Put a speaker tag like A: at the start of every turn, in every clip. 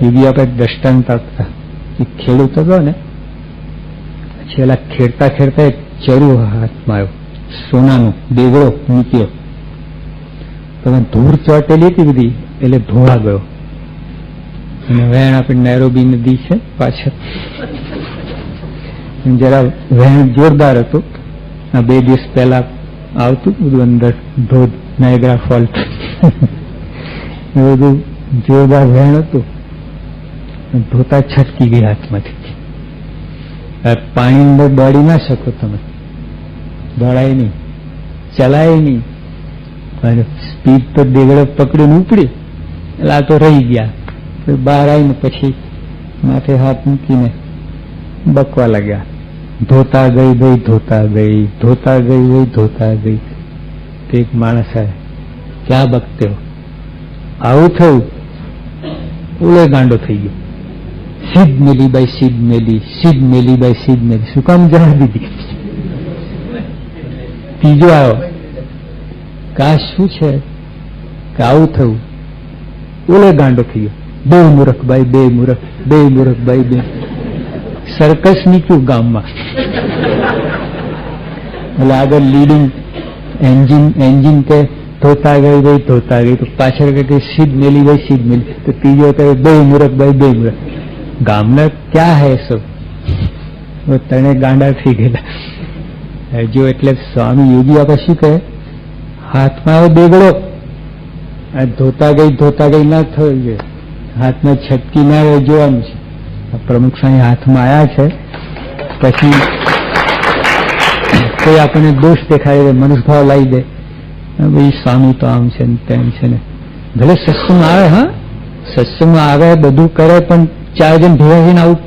A: બીજી આપણે દ્રષ્ટાંત કરતા એ ખેડૂત હતો ને છેલ્લા ખેડતા ખેડતા એક ચરુ હાથમાં આવ્યો, સોનાનો દેગડો મૂક્યો તમે ધૂળ ચોટેલી હતી બધી, એટલે ધોળા ગયો. અને વહેણ આપણે નૈરોબી નદી છે પાછળ. જરા વહેણ જોરદાર હતું. આ બે દિવસ પહેલા આવતું બધું અંદર ધોધ નાયગ્રા ફોલ એ બધું જોરદાર વહેણ હતું. ધોતા છટકી ગઈ હાથમાંથી. પાણી અંદર દોડી ના શકો તમે. દોડાય નહીં, ચલાય નહીં. અને સ્પીડ તો દેગડો પકડીને ઉપડી. એટલે આ તો રહી ગયા. બહાર આવીને પછી માથે હાથ મૂકીને બકવા લાગ્યા. ધોતા ગઈ ગઈ, ધોતા ગઈ ધોતા ગઈ ગઈ, ધોતા ગઈ. એક માણસ આવે ક્યાં બકતે આવું થયું. ઉલે ગાંડો થઈ ગયો. સીધ મેલી બાય સીધ મેલી સીધ મેલી બાય સીધ મેલી શું કામ જવા દીધી ત્રીજો આવ્યો કા શું છે? કે આવું થયું. ઓલે ગાંડો થઈ ગયો બે મૂરખ બાઈ બે મૂરખ બે મૂરખ બાઈ બે. સર્કસ નીકળ્યું ગામમાં? એટલે આગળ લીડિંગ એન્જિન એન્જિન કે ધોતા ગઈ ગઈ ધોતા ગઈ. તો પાછળ કે સીધ મેલી ગઈ સીધ મેલી તો ત્રીજો ત્યારે બે મૂરખ બાઈ બે મૂરખ. ગામના ક્યાં હે સબ? वो તને ગાંડા થઈ ગયેલા. જો એટલે સ્વામી યોગી આપણે શું કહે? હાથમાં આવે બેગડો. ધોતા ગઈ ધોતા ગઈ ના થયો જોઈએ હાથમાં છટકી ના રહે, જોવાનું છે. પ્રમુખ સ્વામી હાથમાં આવ્યા છે. પછી કોઈ આપણને દોષ દેખાય દે મનુષ્યભાવ લાવી દે. ભાઈ સ્વામી તો આમ છે ને તેમ છે ને. ભલે સત્સંગ આવે, હા? સત્સંગમાં આવે, બધું કરે, પણ ચાર જણ ભેગા થઈને આવું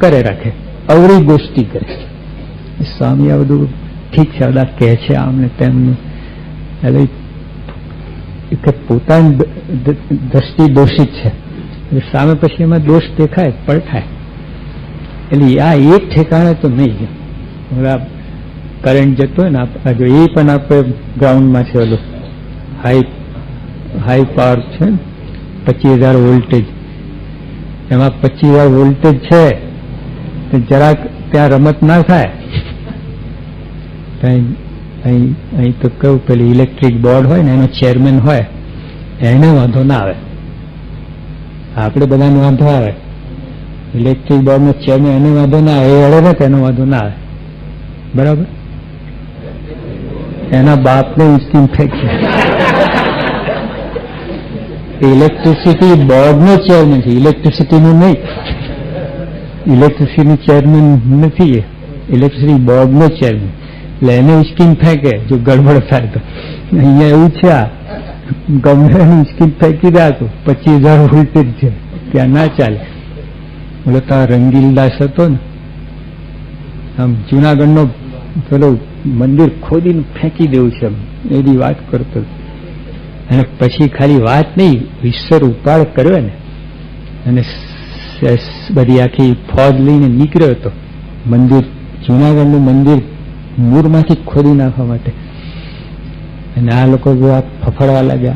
A: કરે રાખે. અવળી ગોષ્ઠી કરે. સ્વામી આ બધું ઠીક છે બધા કહે છે આમને તેમનું. એટલે કે પોતાની દ્રષ્ટિ દોષિત છે. સામે પછી એમાં દોષ દેખાય પલટાય એટલે આ એક ઠેકાણે તો નહીં આ કરંટ જતો હોય ને જો એ પણ આપણે ગ્રાઉન્ડમાં છે ઓલું હાઈ હાઈ પાવર છે પચીસ હજાર વોલ્ટેજ એમાં પચીસ વાર વોલ્ટેજ છે, તો જરાક ત્યાં રમત ના થાય. અહીં તો કયું પેલી ઇલેક્ટ્રિક બોર્ડ હોય ને, એનો ચેરમેન હોય, એને વાંધો ના આવે. આપણે બધાને વાંધો આવે. ઇલેક્ટ્રિક બોર્ડનો ચેરમેન એને વાંધો ના આવે, એ અડે ને તેનો વાંધો ના આવે. બરાબર? એના બાપને ઉચકીને ફેંકી ઇલેક્ટ્રિસિટી બોર્ડનો ચેરમેન છે ઇલેક્ટ્રિસિટીનું નહીં. ઇલેક્ટ્રિસિટી ચેરમેન નથી એ. ઇલેક્ટ્રિસિટી બોર્ડનો ચેરમેન એટલે એને ઉચકીને ફેંકે જો ગડબડ થાય તો. અહીંયા એવું છે આ. ગમે ફેંકી દે તો. પચીસ હજાર વોલ્ટેજ છે. ત્યાં ના ચાલે. બોલો તો રંગીલદાસ હતો ને. આમ જુનાગઢનો પેલો મંદિર ખોદીને ફેંકી દેવું છે એની વાત કરતો હતો. અને પછી ખાલી વાત નહીં વિશ્વર ઉપાડ કર્યો ને અને બધી આખી ફોજ લઈને નીકળ્યો હતો. મંદિર, જૂનાગઢનું મંદિર મૂળમાંથી ખોદી નાખવા માટે. અને આ લોકો આ ફફડવા લાગ્યા.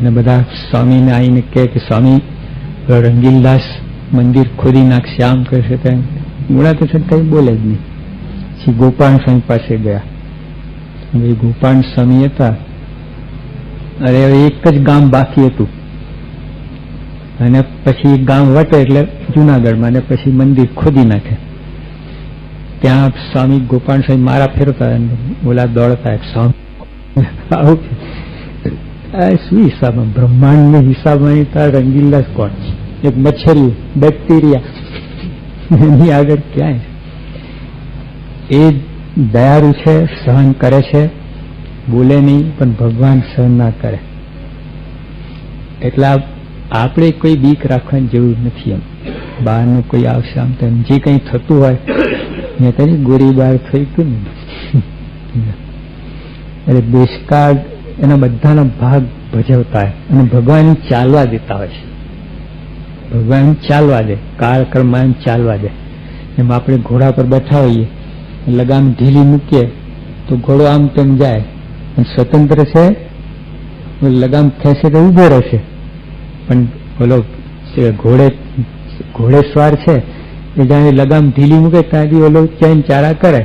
A: અને બધા સ્વામીને આવીને કહે કે, સ્વામી રંગીલદાસ મંદિર ખોદી નાખશે, આમ કરશે તેમ. તો કઈ બોલે જ નહીં. પછી ગોપાલ સ્વામી પાસે ગયા. ગોપાલ સ્વામી હતા. અરે એક જ ગામ બાકી હતું. અને પછી ગામ વટે એટલે જુનાગઢમાં અને પછી મંદિર ખોદી નાખે. ત્યાં સ્વામી ગોપાલ સ્વામી મારા ફેરતા ઓલા દોડતા સ્વામી શું હિસાબમાં? બ્રહ્માંડ હિસાબમાં તાર રંગીલાસ કોણ એક મચ્છરી, બેક્ટેરિયા. એની આગળ ક્યાંય એ દયાળુ છે, સહન કરે છે. બોલે નહીં, પણ ભગવાન સહન ના કરે. એટલા આપણે કોઈ બીક રાખવાની જરૂર નથી એમ. બહારનું કોઈ આવશે આમ તેમ જે કંઈ થતું હોય, મેં તેની ગોળીબાર થઈ ગયું ને. એટલે દેશકાળ એના બધાનો ભાગ ભજવતા હોય અને ભગવાન ચાલવા દેતા હોય છે. ભગવાન ચાલવા દે, કાળ એમ ચાલવા દે. એમ આપણે ઘોડા પર બેઠા હોઈએ, લગામ ઢીલી મૂકીએ, તો ઘોડો આમ તેમ જાય. સ્વતંત્ર છે? લગામ ખેંચે તો ઊભો રહેશે. પણ ઓલો ઘોડે ઘોડે ઘોડેસવાર છે, એ જાણે લગામ ઢીલી મૂકે ત્યાંથી ઓલો ચેન ચારા કરે.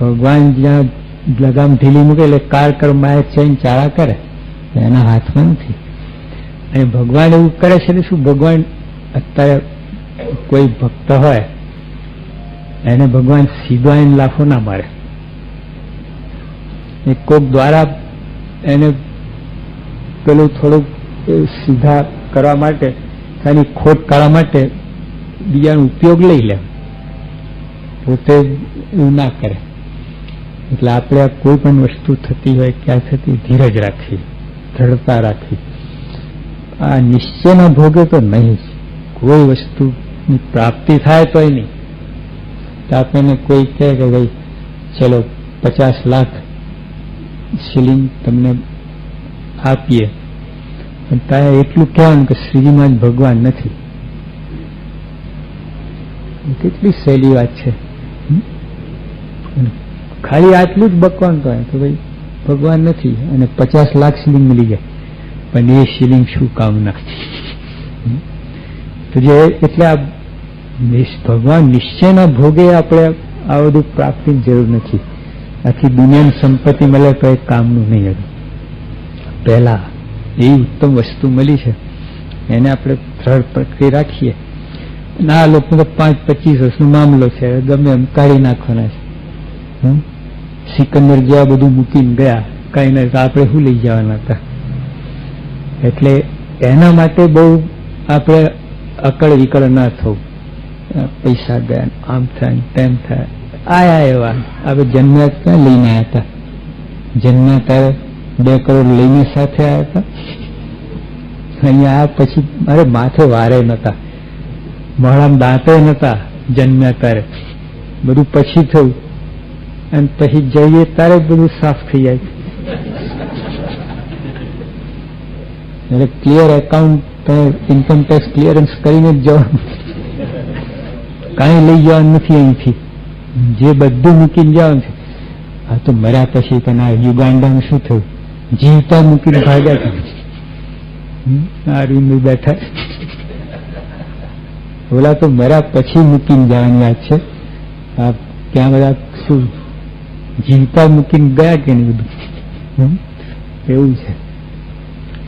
A: ભગવાન જ્યાં લગામ ઢીલી મૂકે એટલે કાર કર્માએ ચેન ચારા કરે. એના હાથમાં નથી. અને ભગવાન એવું કરે છે ને શું ભગવાન અત્યારે કોઈ ભક્ત હોય, એને ભગવાન સીધો એને લાફો ના મારે. એ કોક દ્વારા એને પેલું થોડુંક સીધા કરવા માટે, એની ખોટ કાઢવા માટે બીજાનો ઉપયોગ લઈ લે. પોતે એવું ના કરે. એટલે આપણે આ કોઈ પણ વસ્તુ થતી હોય, ક્યાં થતી ધીરજ રાખવી દ્રઢતા રાખવી આ નિશ્ચયના ભોગે તો નહીં કોઈ વસ્તુની પ્રાપ્તિ થાય તોય નહીં. તો આપણને કોઈ કહે કે ભાઈ, ચલો, પચાસ લાખ શિલિંગ તમને આપીએ. પણ તારે એટલું કહેવાનું કે શ્રીજીમાં જ ભગવાન નથી. કેટલી સહેલી વાત છે. ખાલી આટલું જ બકવાનું તો કે ભાઈ ભગવાન નથી અને પચાસ લાખ શિલિંગ મળી જાય. પણ એ શિલિંગ શું કામના? તો જે એટલે આ ભગવાન નિશ્ચયના ભોગે આપણે આ બધું પ્રાપ્તિની જરૂર નથી. આખી દુનિયાની સંપત્તિ મળે તો એ કામનું નહીં હતું. પહેલા એ ઉત્તમ વસ્તુ મળી છે. એને આપણે સરળ પ્રક્રિયા રાખીએ. અને આ લોકો પાંચ પચીસ વર્ષનો મામલો છે. ગમે એમ કાઢી નાખવાના છે. હમ? સિકંદર જેવા બધું મૂકીને ગયા. કઈ નહીં આપણે શું લઈ જવાના હતા? એટલે એના માટે બહુ આપણે અકળ વિકળ ના થવું. પૈસા ગયા, આમ થાય ને તેમ થાય. આયા એવા. આપણે જન્મ્યા ક્યાં લઈને આવ્યા હતા જન્મ્યા ત્યારે બે કરોડ લઈને સાથે આવ્યા હતા અહીંયા આ પછી મારે માથે વારે નતા. મોડામાં દાંતે નતા જન્મ્યા ત્યારે. બધું પછી થયું. અને પછી જઈએ ત્યારે બધું સાફ થઈ જાય. એટલે clear account income tax clearance કરીને જ જવાનું. કાંઈ લઈ જવાનું નથી અહીંથી. જે બધું મૂકીને જવાનું છે. આ તો મર્યા પછી પણ આ યુગાન્ડામાં શું થયું? જીવતા મૂકીને ભાગ્યા હતા આ અરવિંદ બેઠા. ઓલા તો મર્યા પછી મૂકીને જવાની વાત છે. આ ત્યાં બધા શું જીવતા મૂકીને ગયા કે નહીં બધું? એવું છે.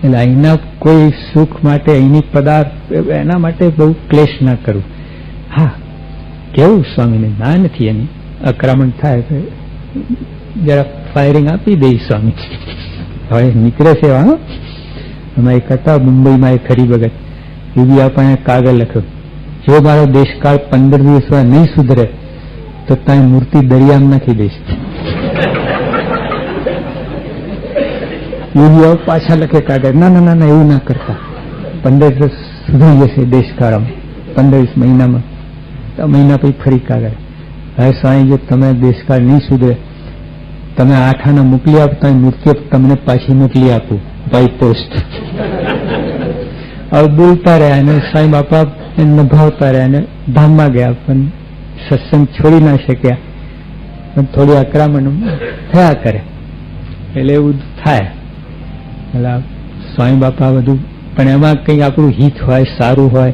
A: એટલે અહીંના કોઈ સુખ માટે અહીંની પદાર્થ, એના માટે બહુ ક્લેશ ના કરવું હા કેવું સ્વામીને જ્ઞાનથી એની? આક્રમણ થાય તો જરા ફાયરિંગ આપી દઈ સ્વામી. હવે નીકળે છે, હા? એમાં એક મુંબઈમાં એક ખરી ભગત એ બી આપણને કાગળ લખ્યો. જો મારો દેશકાળ પંદર દિવસમાં નહીં સુધરે, તો તારી મૂર્તિ દરિયામાં નાખી દઈશ. યુનિઓ પાછા લખે કાગળ. ના ના ના એવું ના કરતા. પંદર દિવસ સુધરી જશે દેશકાળમાં. પંદર મહિનામાં. મહિના પછી ફરી કાગળ. હવે સ્વામી જો તમે દેશકાળ નહીં સુધરે તમે આઠ આના મોકલી આપતા મૂર્તિઓ તમને પાછી મોકલી આપું બાય પોસ્ટ હવે બોલતા રહ્યા અને સાંઈ બાપા એને નભાવતા રહ્યા અને ધામમાં ગયા, પણ સત્સંગ છોડી ના શક્યા. પણ થોડી આક્રમણ થયા કરે. એટલે એવું થાય. એટલે સ્વામી બાપા બધું, પણ એમાં કંઈ આપણું હિત હોય, સારું હોય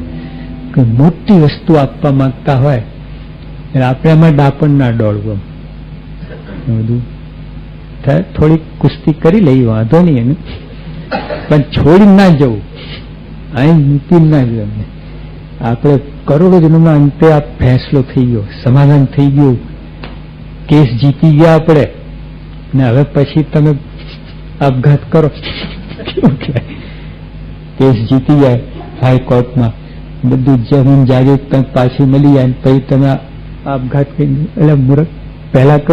A: કે મોટી વસ્તુ આપવા માંગતા હોય, એટલે આપણે એમાં ડાપણ ના દોડવું બધું. થોડીક કુસ્તી કરી લઈ વાંધો નહીં એને. પણ છોડી ના જવું. અહીં મૂકી ના જવું આપણે કરોડો જન્મના અંતે આ ફેંસલો થઈ ગયો, સમાધાન થઈ ગયું. કેસ જીતી ગયા આપણે. ને હવે પછી તમે આપઘાત કરો. કેસ જીતી જાય હાઈકોર્ટમાં. બધું જમીન જાગીર તમે પાછી મળી જાય પછી તમે આપઘાત કરી એટલે મુરત પહેલા કરવું